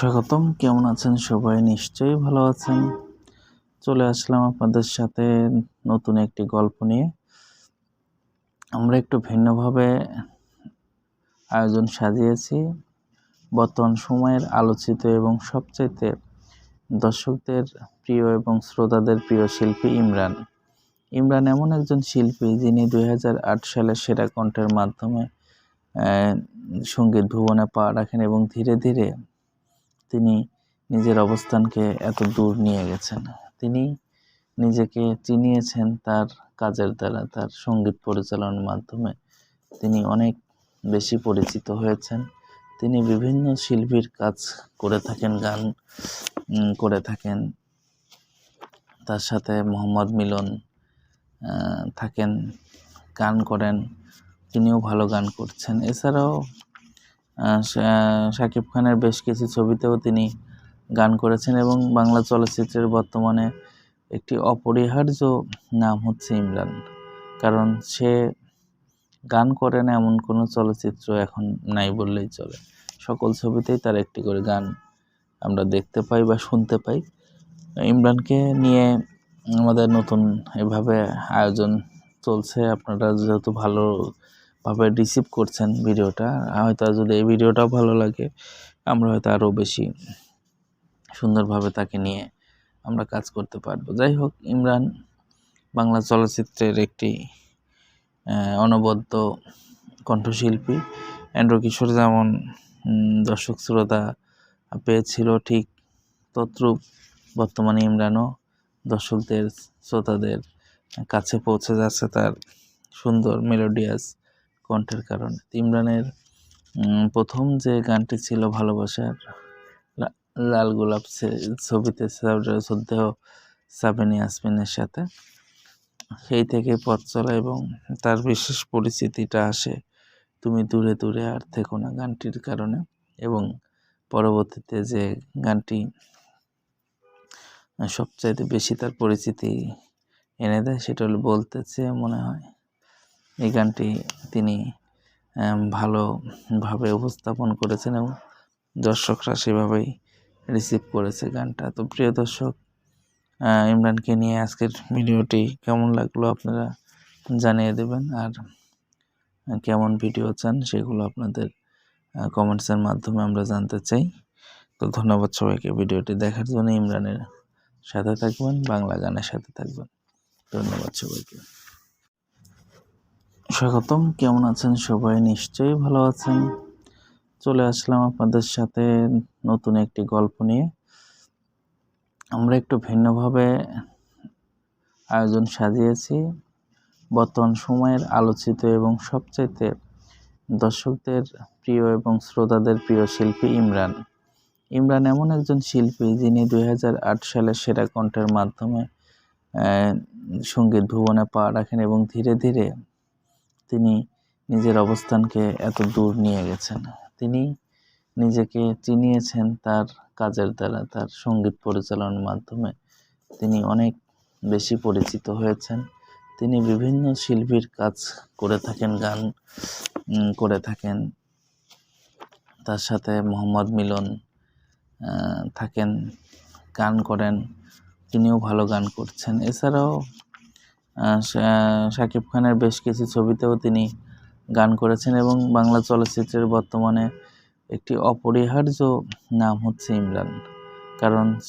স্বাগতম। কেমন আছেন সবাই? নিশ্চয়ই ভালো আছেন। চলে আসলাম আপনাদের সাথে নতুন একটি গল্প নিয়ে। আমরা একটু ভিন্নভাবে আয়োজন সাজিয়েছি। বর্তমান সময়ের আলোচিত এবং সবচাইতে দর্শকদের প্রিয় এবং শ্রোতাদের প্রিয় শিল্পী ইমরান। ইমরান এমন একজন শিল্পী যিনি দু হাজার আট সালে সেরা কণ্ঠের মাধ্যমে সংগীত ভুবনে পা রাখেন এবং ধীরে ধীরে তিনি নিজের অবস্থানকে এত দূর নিয়ে গেছেন। তিনি নিজেকে চিনিয়েছেন তার কাজের দ্বারা, তার সংগীত পরিচালনার মাধ্যমে। তিনি অনেক বেশি পরিচিত হয়েছেন। তিনি বিভিন্ন শিল্পীর কাজ করে থাকেন, গান করে থাকেন। তার সাথে মোহাম্মদ মিলন থাকেন, গান করেন। তিনিও ভালো গান করছেন। এছাড়াও শাকিব খানের বেশ কিছু ছবিতেও তিনি গান করেছেন এবং বাংলা চলচ্চিত্রের বর্তমানে একটি অপরিহার্য নাম হচ্ছে ইমরান। কারণ সে গান করে না এমন কোনো চলচ্চিত্র এখন নাই বললেই চলে। সকল ছবিতেই তার একটি করে গান আমরা দেখতে পাই বা শুনতে পাই। ইমরানকে নিয়ে আমাদের নতুন এভাবে আয়োজন চলছে। আপনারা যেহেতু ভালোভাবে রিসিভ করছেন ভিডিওটা, হয়তো যদি এই ভিডিওটাও ভালো লাগে, আমরা হয়তো আরও বেশি সুন্দরভাবে তাকে নিয়ে আমরা কাজ করতে পারব। যাই হোক, ইমরান বাংলা চলচ্চিত্রের একটি অনবদ্য কণ্ঠশিল্পী। অ্যান্ড্র কিশোর যেমন দর্শক শ্রোতা পেয়েছিল, ঠিক তদ্রূপ বর্তমানে ইমরানও দর্শকদের, শ্রোতাদের কাছে পৌঁছে যাচ্ছে তার সুন্দর মেলোডিয়াস কণ্ঠের কারণে। ইমরানের প্রথম যে গানটি ছিল ভালোবাসার লাল গোলাপ ছবিতে শ্রদ্ধেয় সাবিনী আসমিনের সাথে, সেই থেকে পথ চলা এবং তার বিশেষ পরিচিতিটা আসে তুমি দূরে দূরে আর থেকো না গানটির কারণে এবং পরবর্তীতে যে গানটি সবচাইতে বেশি তার পরিচিতি এনে দেয় সেটা হলো বলতেছে মনে হয়। এই গানটি তিনি ভালোভাবে উপস্থাপন করেছেন এবং দর্শকরা সেভাবেই রিসিভ করেছে গানটা। তো প্রিয় দর্শক ইমরানকে নিয়ে আজকের ভিডিওটি কেমন লাগল আপনারা জানিয়ে দেবেন। আর কেমন ভিডিও চান সেগুলো আপনাদের কমেন্টসের মাধ্যমে আমরা জানতে চাই। তো ধন্যবাদ সবাইকে ভিডিওটি দেখার জন্য। ইমরানের সাথে থাকবেন, বাংলা গানের সাথে থাকবেন। ধন্যবাদ সবাইকে। স্বাগতম। কেমন আছেন সবাই? নিশ্চয়ই ভালো আছেন। চলে আসলাম আপনাদের সাথে নতুন একটি গল্প নিয়ে। আমরা একটু ভিন্নভাবে আয়োজন সাজিয়েছি। বর্তমান সময়ের আলোচিত এবং সবচাইতে দর্শকদের প্রিয় এবং শ্রোতাদের প্রিয় শিল্পী ইমরান। ইমরান এমন একজন শিল্পী যিনি দুই হাজার আট সালে সেরা কণ্ঠের মাধ্যমে সংগীত ভুবনে পা রাখেন এবং ধীরে ধীরে তিনি নিজের অবস্থানকে এত দূর নিয়ে গেছেন। তিনি নিজেকে চিনিয়েছেন তার কাজের দ্বারা, তার সংগীত পরিচালনার মাধ্যমে। তিনি অনেক বেশি পরিচিত হয়েছেন। তিনি বিভিন্ন শিল্পীর কাজ করে থাকেন, গান করে থাকেন। তার সাথে মোহাম্মদ মিলন থাকেন, গান করেন। তিনিও ভালো গান করছেন। এছাড়াও শাকিব খানের বেশ কিছু ছবিতেও তিনি গান করেছেন এবং বাংলা চলচ্চিত্রের বর্তমানে একটি অপরিহার্য নাম হচ্ছে ইমরান। কারণ